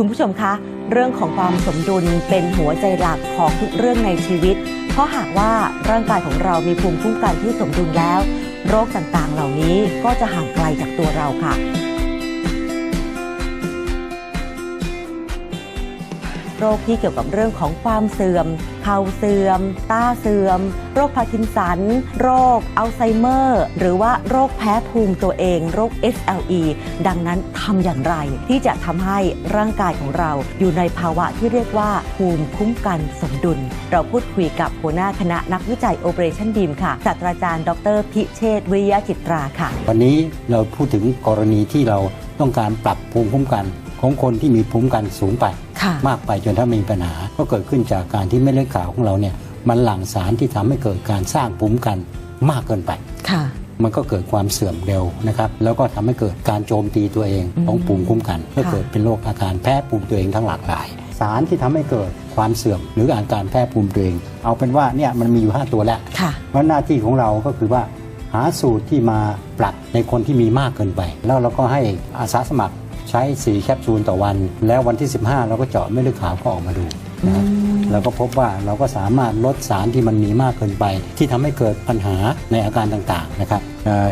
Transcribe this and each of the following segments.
คุณผู้ชมคะ เรื่องของความสมดุลเป็นหัวใจหลักของทุกเรื่องในชีวิต เพราะหากว่าร่างกายของเรามีภูมิคุ้มกันที่สมดุลแล้ว โรคต่างๆ เหล่านี้ก็จะห่างไกลจากตัวเราค่ะ โรคที่เกี่ยวกับเรื่องของความเสื่อม เข่าเสื่อม ตาเสื่อม โรคพาร์กินสัน โรคอัลไซเมอร์ หรือว่าโรคแพ้ภูมิตัวเอง โรค SLE ดังนั้นทำอย่างไร ที่จะทำให้ร่างกายของเราอยู่ในภาวะที่เรียกว่าภูมิคุ้มกันสมดุล เราพูดคุยกับหัวหน้าคณะนักวิจัย Operation BEAM ค่ะศาสตราจารย์ ดร พิเชษวิริยจิตราค่ะ วันนี้เราพูดถึงกรณีที่เราต้องการปรับภูมิคุ้มกัน ของคนที่มีภูมิคุ้มกันสูงไปค่ะมากไปจนถ้ามีปัญหา ก็เกิดขึ้นจากการที่เม็ดเลือดขาวของเราเนี่ยมันหลั่งสารที่ทำให้เกิดการสร้างภูมิคุ้มกันมากเกินไปค่ะมันก็เกิดความเสื่อมเร็วนะครับ แล้วก็ทำให้เกิดการโจมตีตัวเองอืมของภูมิคุ้มกันก็ค่ะเกิดเป็นโรคอาการแพ้ภูมิตัวเองทั้งหลากหลาย สารที่ทำให้เกิดความเสื่อม หรืออาการแพ้ภูมิตัวเอง เอาเป็นว่าเนี่ยมันมีอยู่ 5 ตัวแล้วค่ะเพราะหน้าที่ของเราก็คือว่า หาสูตรที่มาปรับในคนที่มีมากเกินไป แล้วเราก็ให้อาสาสมัคร ใช้ 4 แคปซูลต่อวัน แล้ววันที่ 15 เราก็เจาะเม็ดเลือดขาวก็ออกมาดูนะครับอืมเราก็พบว่าเราก็สามารถลดสารที่มันมีมากเกินไป ที่ทำให้เกิดปัญหาในอาการต่างๆนะครับเอ่อ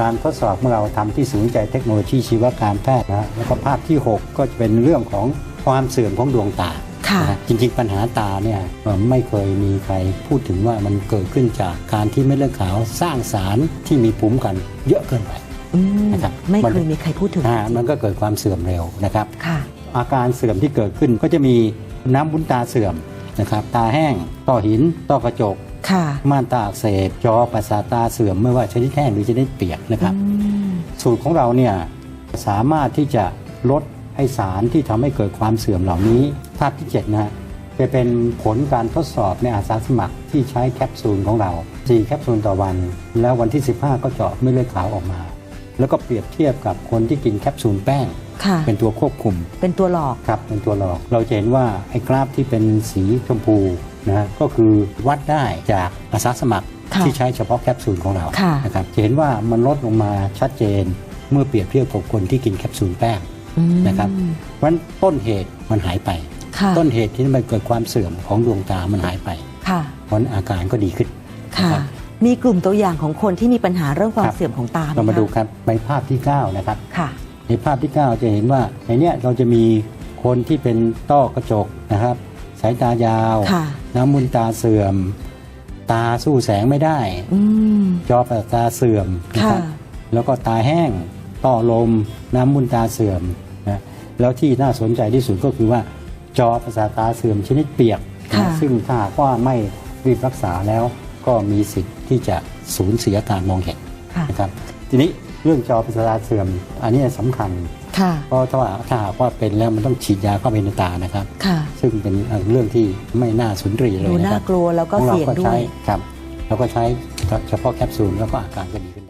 การทดสอบของเราทำที่ศูนย์ใจเทคโนโลยีชีวการแพทย์นะฮะแล้วก็ภาพที่ 6 ก็จะเป็นเรื่องของความเสื่อมของดวงตาค่ะนะฮะจริงๆปัญหาตาเนี่ยเอ่อไม่เคยมีใครพูดถึงว่ามันเกิดขึ้นจากการที่เม็ดเลือดขาวสร้างสารที่มีภูมิคุ้มกันเยอะเกินไปอืม นะครับไม่มันเคยมีใครพูดถึงอ่ามันก็เกิดความเสื่อมเร็วนะครับค่ะอาการเสื่อมที่เกิดขึ้นก็จะมีน้ำบุ้นตาเสื่อมนะครับตาแห้งต้อหินต้อกระจกค่ะม่านตาอักเสบจอประสาทตาเสื่อมไม่ว่าชนิดแห้งหรือชนิดเปียกนะครับอืมสูตรของเราเนี่ยสามารถที่จะลดให้สารที่ทำให้เกิดความเสื่อมเหล่านี้ภาพที่7นะฮะจะเป็นผลการทดสอบในอาสาสมัครที่ใช้แคปซูลของเรา4แคปซูลต่อวัน แล้ววันที่ 15 ก็เจาะเม็ดเลือดขาวออกมา แล้วก็เปรียบเทียบกับคนที่กินแคปซูลแป้งค่ะเป็นตัวควบคุม เป็นตัวหลอกครับเป็นตัวหลอก เราจะเห็นว่าไอ้กราฟที่เป็นสีชมพูนะฮะก็คือวัดได้จากอาสาสมัครค่ะที่ใช้เฉพาะแคปซูลของเราค่ะนะครับจะเห็นว่ามันลดลงมาชัดเจน เมื่อเปรียบเทียบกับคนที่กินแคปซูลแป้งอืมนะครับเพราะฉะนั้นต้นเหตุมันหายไปค่ะต้นเหตุที่มันเกิดความเสื่อมของดวงตามันหายไปค่ะเพราะฉะนั้นอาการก็ดีขึ้นค่ะนะครับ มีกลุ่มตัวอย่างของคนที่มีปัญหาเรื่องความครับเสื่อมของตาไหมเรามาคะดูครับในภาพที่ 9 นะครับค่ะ ในภาพที่ 9 จะเห็นว่าในเนี้ยเราจะมีคนที่เป็นต้อกระจกนะครับ สายตายาวค่ะน้ำมูลตาเสื่อม ตาสู้แสงไม่ได้อืมจอประสาทตาเสื่อมนะครับค่ะแล้วก็ตาแห้งต้อลม น้ำมูลตาเสื่อมนะแล้วที่น่าสนใจที่สุดก็คือว่า จอประสาทตาเสื่อมชนิดเปียกนะค่ะซึ่งถ้าหากว่าไม่รีบรักษาแล้ว ก็มีสิทธิ์ที่จะสูญเสียการมองเห็นค่ะนะครับทีนี้เรื่องจอประสาทตาเสื่อม อันนี้สำคัญค่ะเพราะถ้าว่าถ้าหากว่าเป็นแล้วมันต้องฉีดยาเข้าไปในตานะครับค่ะซึ่งเป็นเรื่องที่ไม่น่าสุนทรีเลยดูนะคน่ารับกลัวแล้วก็ของเราเสี่ยงก็ด้วใช้ยครับเราก็ใช้เฉพาะแคปซูลแล้วก็อาการก็ดีขึ้น